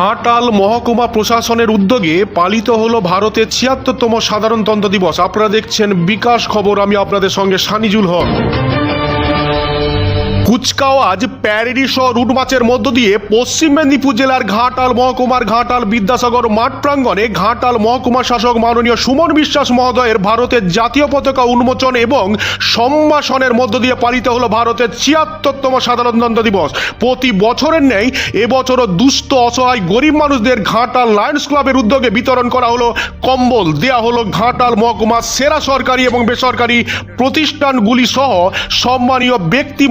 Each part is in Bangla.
ঘাটাল মহকুমা প্রশাসনের উদ্যোগে পালিত হলো ভারতের ছিয়াত্তরতম সাধারণতন্ত্র দিবস। আপনারা দেখছেন বিকাশ খবর। আমি আপনাদের সঙ্গে সানিজুল হক। কুচকাওয়াজ প্যারেডি সহ রুট মাছের মধ্য দিয়ে পশ্চিম মেদিনীপুর জেলার ঘাটাল মহকুমার ঘাটাল বিদ্যাসাগর মাঠ প্রাঙ্গণে ঘাটাল মহকুমা শাসক মাননীয় সুমন বিশ্বাস মহোদয়ের ভারতের জাতীয় পতাকা উন্মোচন এবং সম্ভাষণের মধ্য দিয়ে পালিত হলো ভারতের ছিয়াত্তরতম সাধারণতন্ত্র দিবস। প্রতি বছরের নেই এবছরও দুস্থ, অসহায়, গরিব মানুষদের ঘাটাল লায়ন্স ক্লাবের উদ্যোগে বিতরণ করা হলো কম্বল। দেয়া হলো ঘাটাল মহকুমার সেরা সরকারি এবং বেসরকারি প্রতিষ্ঠানগুলি সহ সম্মানীয় ব্যক্তি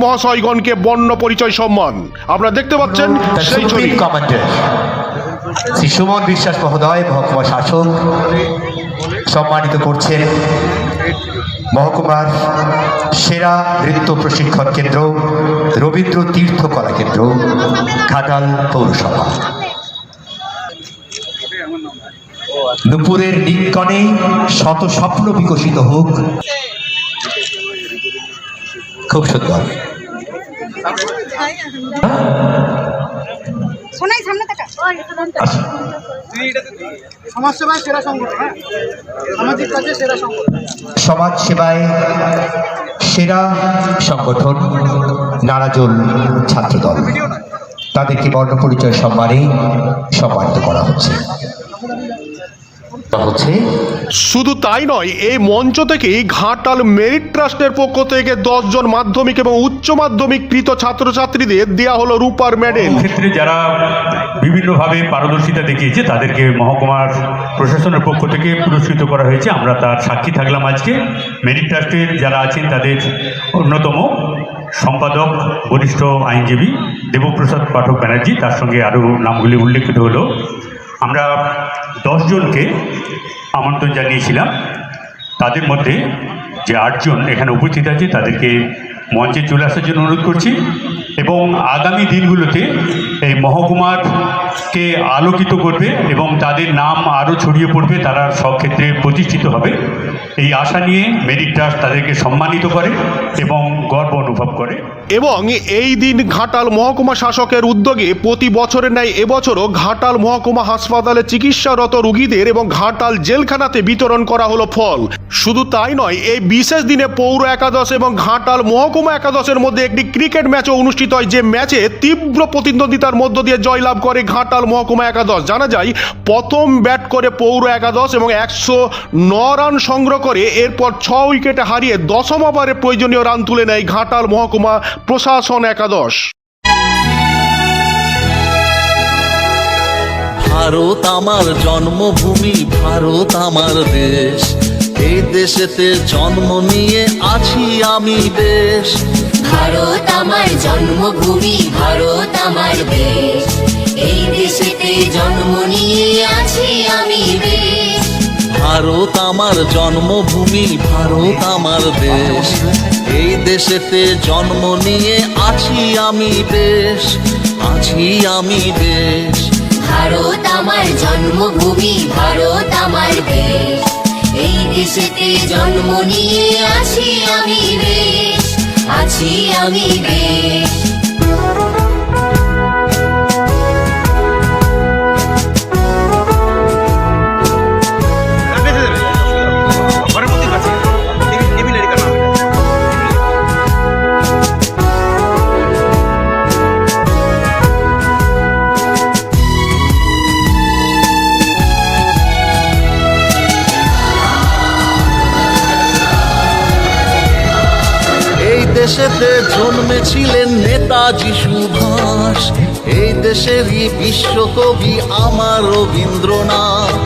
মহাশয়গণকে বর্ণ পরিচয় সম্মান। আপনারা দেখতে পাচ্ছেন সেই ছবি। শ্রী সুমন বিশ্বাস মহোদয় মহকুমা শাসক সম্মানিত করছেন মহকুমার সেরা নৃত্য প্রশিক্ষণ কেন্দ্র রবীন্দ্র তীর্থ কলা কেন্দ্র ঘাটাল পৌরসভা। দুপুরের নিকণে শত স্বপ্ন বিকশিত হোক। খুব সুন্দর। শোনাই সামনে থাকা আসুন। সমাজসেবায় সেরা সংগঠন হ্যাঁ? সামাজিক কাজে সেরা সংগঠন। সমাজ সেবায় সেরা সংগঠন নারাজল ছাত্রদল। তাদেরকে বর্ণ পরিচয় সম্মানে সম্মানিত করা হচ্ছে। তা হচ্ছে শুধু তাই নয় এই মঞ্চ থেকেই ঘাটাল মেরিট ট্রাস্টের পক্ষ থেকে দশজন মাধ্যমিক এবং উচ্চ মাধ্যমিক কৃত ছাত্রছাত্রীদের দেয়া হলো রূপার মেডেল। ক্ষেত্রে যারা বিভিন্নভাবে পারদর্শিতা দেখিয়েছে তাদেরকে মহকুমার প্রশাসনের পক্ষ থেকে পুরস্কৃত করা হয়েছে। আমরা তার সাক্ষী থাকলাম আজকে। মেরিট ট্রাস্টের যারা আছেন তাদের অন্যতম সম্পাদক বরিষ্ঠ আইনজীবী দেবপ্রসাদ পাঠক ব্যানার্জি তার সঙ্গে আরও নামগুলি উল্লেখিত হলো। আমরা দশজনকে আমন্ত্রণ জানিয়েছিলাম। তাদের মধ্যে যে আটজন এখানে উপস্থিত আছে, তাদেরকে মঞ্চে চলে আসার জন্য অনুরোধ করছি এবং আগামী দিনগুলোতে এই মহকুমারকে আলোকিত করবে এবং তাদের নাম আরও ছড়িয়ে পড়বে, তারা সব ক্ষেত্রে প্রতিষ্ঠিত হবে। এই আশা নিয়ে মেরিট ট্রাস্ট তাদেরকে সম্মানিত করে এবং গর্ব অনুভব করে। এবং এই দিন ঘাটাল মহকুমা শাসকের উদ্যোগে প্রতি বছরের ন্যায় এবছরও ঘাটাল মহকুমা হাসপাতালে চিকিৎসারত রোগীদের এবং ঘাটাল জেলখানাতে বিতরণ করা হলো ফল। শুধু তাই নয়, এই বিশেষ দিনে পৌর একাদশ এবং ঘাটাল মহকুমা একাদশের মধ্যে একটি ক্রিকেট ম্যাচও অনুষ্ঠিত হয়, যে ম্যাচে তীব্র প্রতিদ্বন্দ্বিতার মধ্য দিয়ে জয়লাভ করে ঘাটাল মহকুমা একাদশ। জানা যায়, প্রথম ব্যাট করে পৌর একাদশ এবং একশো ন রান সংগ্রহ করে এরপর ছ উইকেটে হারিয়ে দশম ওভারে প্রয়োজনীয় রান তুলে নেয় ঘাটাল মহকুমা প্রশাসন একাদশ। ভারত আমার জন্মভূমি, ভারত আমার দেশ। এই দেশেতে জন্ম নিয়ে আছি আমি বেশ আমার জন্মভূমি ভারত আমার দেশ। এই দেশেতে জন্ম নিয়ে আছি আমি বেশ ভারত আমার জন্মভূমি ভারত আমার দেশ। এই দেশেতে জন্ম নিয়ে আছি আমি বেশ আছি আমি বেশ ভারত আমার জন্মভূমি ভারত আমার দেশ। এই দেশেতে জন্ম নিয়ে আছি আমি বেশ আছি আমি বেশ দেশেতে জন্মেছিলেন নেতাজি সুভাষ। এই দেশেরই বিশ্বকবি আমার রবীন্দ্রনাথ।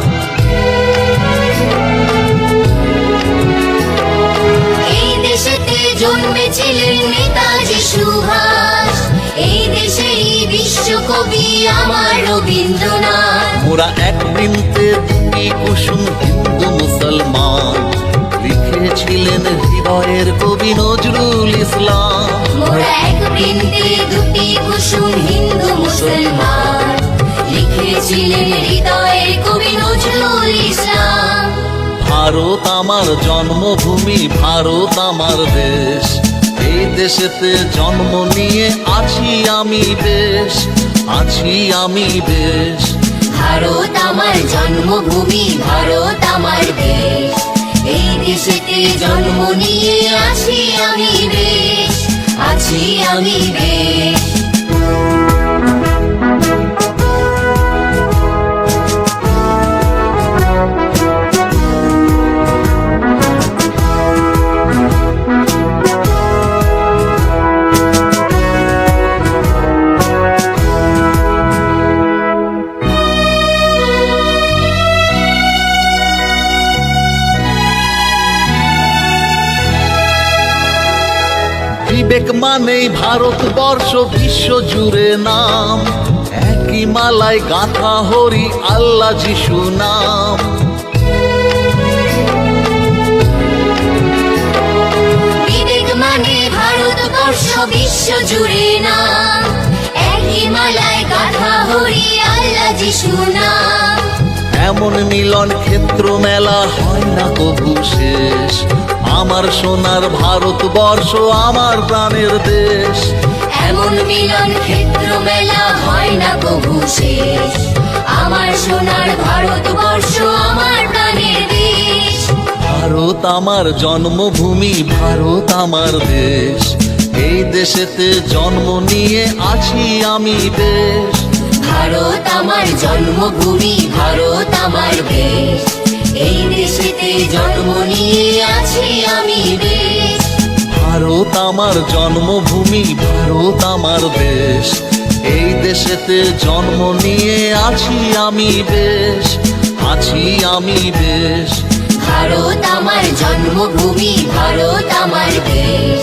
এই জন্মেছিলেন নেতাজি সুভাষ। এই দেশেরই বিশ্বকবি আমার রবীন্দ্রনাথ। মোরা এক বৃন্তে দুটি কুসুম হিন্দু মুসলমান। লিখেছিলেন হৃদয়ের কবি নজরুল ইসলাম। দুটি কুসুম হিন্দু মুসলমান। লিখেছিলেন হৃদয়ের কবি নজরুল ইসলাম। ভারত আমার জন্মভূমি ভারত আমার দেশ। এই দেশেতে জন্ম নিয়ে আছি আমি বেশ আছি আমি বেশ ভারত আমার জন্মভূমি ভারত আমার দেশ। এই দেশেতে জন্ম নিয়ে আছি আমি বেশ আছি আমি বেশ। মানেই ভারতবর্ষ বিশ্ব জুড়ে নাম। একই মালায় গাথা হরি আল্লাহ যিশু নাম। মানে ভারতবর্ষ বিশ্ব জুড়ে না একই মালায় গাথা হরি আল্লাহ যিশু নাম। এমন মিলন ক্ষেত্র মেলা হয় না কবু শেষ। আমার সোনার ভারতবর্ষ আমার প্রাণের দেশ। এমন মিলন ক্ষেত্র মেলা হয় না কবু শেষ। আমার সোনার ভারতবর্ষ আমার প্রাণের দেশ। ভারত আমার জন্মভূমি ভারত আমার দেশ। এই দেশেতে জন্ম নিয়ে আছি আমি বেশ ভারত আমার জন্মভূমি ভারত আমার দেশ। এই দেশেতে জন্ম নিয়ে আছি আমি বেশ ভারত আমার জন্মভূমি ভারত আমার দেশ। এই দেশেতে জন্ম নিয়ে আছি আমি বেশ আছি আমি বেশ ভারত আমার জন্মভূমি ভারত আমার দেশ।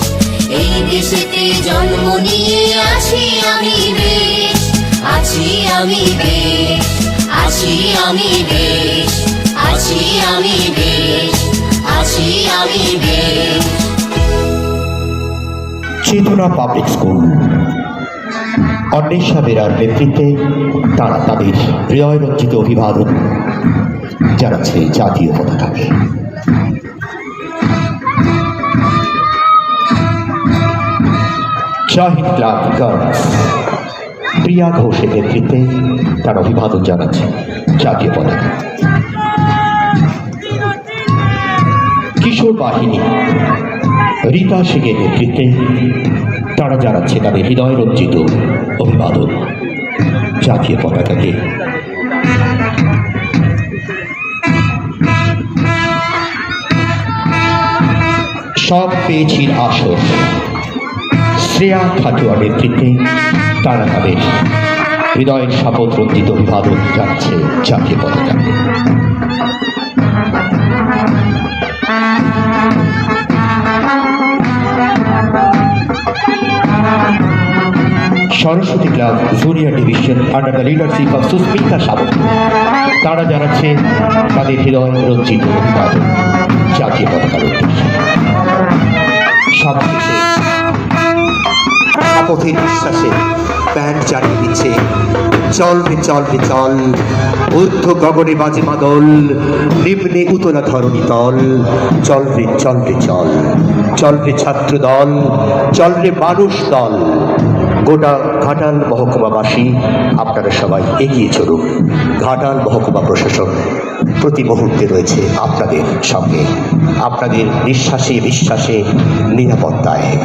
এই দেশেতে জন্ম নিয়ে আছি আমি বেশ আছি আমি বেশ, আছি আমি বেশ, আছি আমি বেশ, আছি আমি বেশ। চেতনা পাবলিক স্কুল। অন্বেষা বেরার নেতৃত্বে তারা তাদের হৃদয়রঞ্জিত অভিবাদন জানাচ্ছে জাতীয় পতাকাকে। শাহিদ ক্লাব গার্লস প্রিয়া ঘোষের নেতৃত্বে তার অভিবাদন জানাচ্ছে জাতীয় পতাকা। কিশোর বাহিনী, রীতা সিংয়ের নেতৃত্বে তারা জানাচ্ছে তাদের হৃদয় রঞ্জিত অভিবাদন জাতীয় পতাকাকে। সব পেয়েছি আসর। শ্রেয়া খাটুয়া নেতৃত্বে তারা তাদের হৃদয়ের শপথ রঞ্জিত অভিবাদন জানাচ্ছে জাতীয় পতাকাকে Saraswati club, junior division under the leadership of Susmita Sawant. তারা জানাচ্ছে, তাদের হৃদয় রঞ্জিত অভিবাদন। জাতীয় পতাকার উদ্দেশ্যে। আপথের বিশ্বাসে ব্যান্ড চালিয়ে দিচ্ছে। চল রে চল রে, চল। ঊর্ধ্ব গগনে বাজে মাদল নিম্নে উতলা ধরণী তল চল রে চল রে, চল। চল রে ছাত্র দল, চল রে মানুষ দল। গোটা ঘাটাল মহকুমাবাসী, আপনারা সবাই এগিয়ে চলুন। ঘাটাল মহকুমা প্রশাসন প্রতি মুহূর্তে রয়েছে আপনাদের সঙ্গে। আপনাদের নিঃশ্বাসে বিশ্বাসে নিরাপত্তায়।